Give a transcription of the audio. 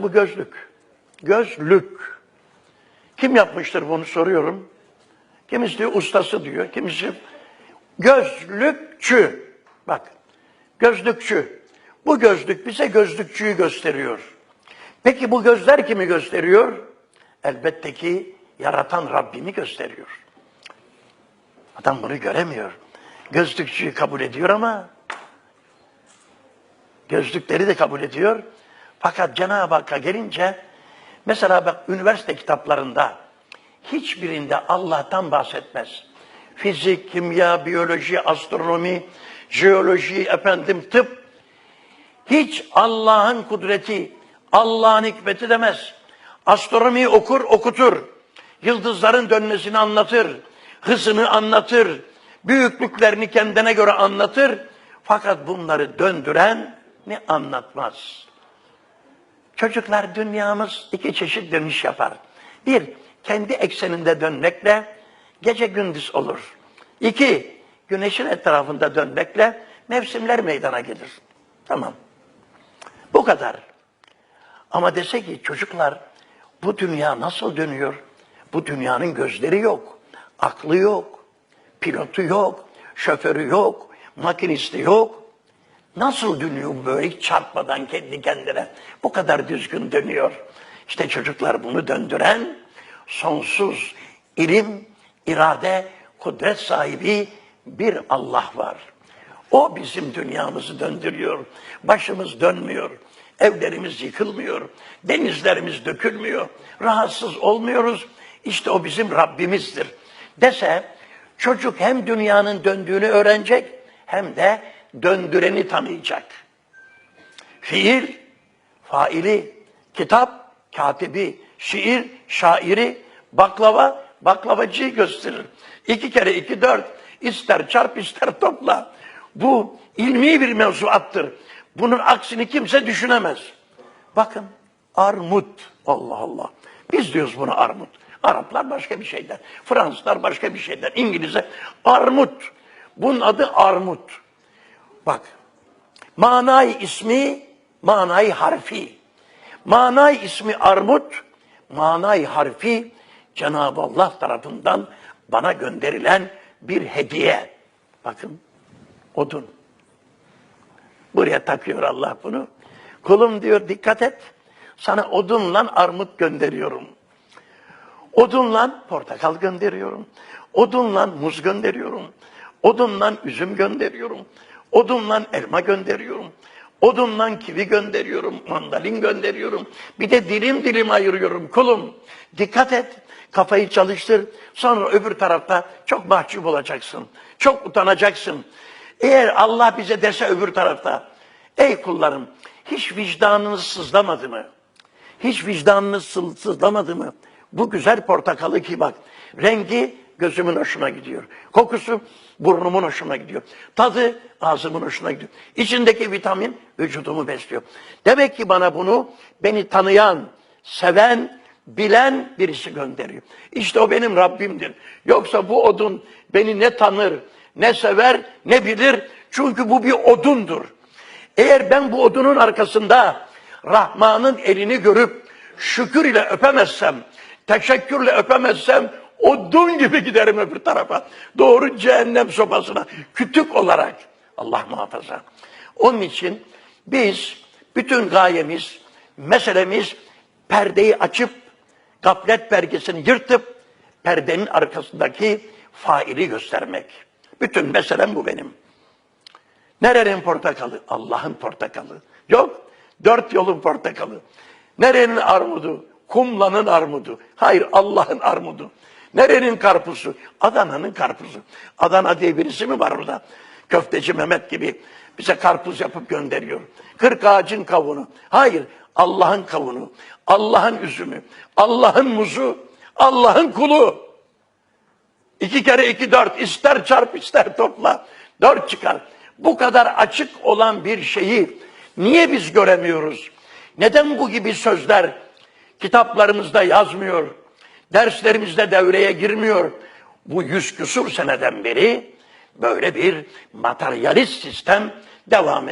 Bu gözlük. Gözlük. Kim yapmıştır bunu soruyorum. Kimisi diyor ustası diyor. Kimisi gözlükçü. Bak gözlükçü. Bu gözlük bize gözlükçüyü gösteriyor. Peki bu gözler kimi gösteriyor? Elbette ki yaratan Rabbimi gösteriyor. Adam bunu göremiyor. Gözlükçüyü kabul ediyor ama gözlükleri de kabul ediyor. Fakat Cenab-ı Hakk'a gelince mesela bak üniversite kitaplarında hiçbirinde Allah'tan bahsetmez. Fizik, kimya, biyoloji, astronomi, jeoloji, efendim tıp hiç Allah'ın kudreti, Allah'ın hikmeti demez. Astronomiyi okur, okutur. Yıldızların dönmesini anlatır. Hızını anlatır. Büyüklüklerini kendine göre anlatır. Fakat bunları döndüren ne anlatmaz. Çocuklar dünyamız iki çeşit dönüş yapar. Bir, kendi ekseninde dönmekle gece gündüz olur. İki, güneşin etrafında dönmekle mevsimler meydana gelir. Tamam. Bu kadar. Ama dese ki çocuklar bu dünya nasıl dönüyor? Bu dünyanın gözleri yok, aklı yok, pilotu yok, şoförü yok, makinisti yok. Nasıl dönüyor böyle çarpmadan kendi kendine? Bu kadar düzgün dönüyor. İşte çocuklar bunu döndüren sonsuz ilim, irade, kudret sahibi bir Allah var. O bizim dünyamızı döndürüyor. Başımız dönmüyor. Evlerimiz yıkılmıyor. Denizlerimiz dökülmüyor. Rahatsız olmuyoruz. İşte o bizim Rabbimizdir. Dese çocuk hem dünyanın döndüğünü öğrenecek hem de döndüreni tanıyacak. Fiil, faili, kitap, katibi, şiir, şairi, baklava, baklavacıyı gösterir. İki kere iki dört, ister çarp ister topla. Bu ilmi bir mevzuattır. Bunun aksini kimse düşünemez. Bakın armut. Allah Allah. Biz diyoruz buna armut. Araplar başka bir şeyden. Fransızlar başka bir şeyden. İngilizler armut. Bunun adı armut. Bak. Manay ismi, manay harfi. Manay ismi armut, manay harfi Cenab-ı Allah tarafından bana gönderilen bir hediye. Bakın odun. Buraya takıyor Allah bunu. Kulum diyor dikkat et. Sana odunla armut gönderiyorum. Odunla portakal gönderiyorum. Odunla muz gönderiyorum. Odunla üzüm gönderiyorum. Odunla elma gönderiyorum. Odunla kivi gönderiyorum. Mandalin gönderiyorum. Bir de dilim dilim ayırıyorum kulum. Dikkat et. Kafayı çalıştır. Sonra öbür tarafta çok mahcup olacaksın. Çok utanacaksın. Eğer Allah bize dese öbür tarafta, ey kullarım hiç vicdanınız sızlamadı mı? Hiç vicdanınız sız- sızlamadı mı? Bu güzel portakalı ki bak, rengi gözümün hoşuna gidiyor. Kokusu burnumun hoşuna gidiyor. Tadı ağzımın hoşuna gidiyor. İçindeki vitamin vücudumu besliyor. Demek ki bana bunu beni tanıyan, seven, bilen birisi gönderiyor. İşte o benim Rabbimdir. Yoksa bu odun beni ne tanır, ne sever, ne bilir. Çünkü bu bir odundur. Eğer ben bu odunun arkasında Rahman'ın elini görüp şükür ile öpemezsem, teşekkürle öpemezsem odun gibi giderim öbür tarafa. Doğru cehennem sopasına kütük olarak. Allah muhafaza. Onun için biz bütün gayemiz, meselemiz perdeyi açıp gaflet pergesini yırtıp perdenin arkasındaki faili göstermek. Bütün meselem bu benim. Nerenin portakalı? Allah'ın portakalı. Yok, dört yolun portakalı. Nerenin armudu? Kumlanın armudu. Hayır, Allah'ın armudu. Nerenin karpuzu? Adana'nın karpuzu. Adana diye birisi mi var orada? Köfteci Mehmet gibi bize karpuz yapıp gönderiyor. Kırk ağacın kavunu. Hayır, Allah'ın kavunu. Allah'ın üzümü. Allah'ın muzu. Allah'ın kulu. İki kere iki dört. ister çarp ister topla. Dört çıkar. Bu kadar açık olan bir şeyi niye biz göremiyoruz? Neden bu gibi sözler kitaplarımızda yazmıyor? Derslerimizde devreye girmiyor. Bu yüz küsur seneden beri böyle bir materyalist sistem devam ediyor.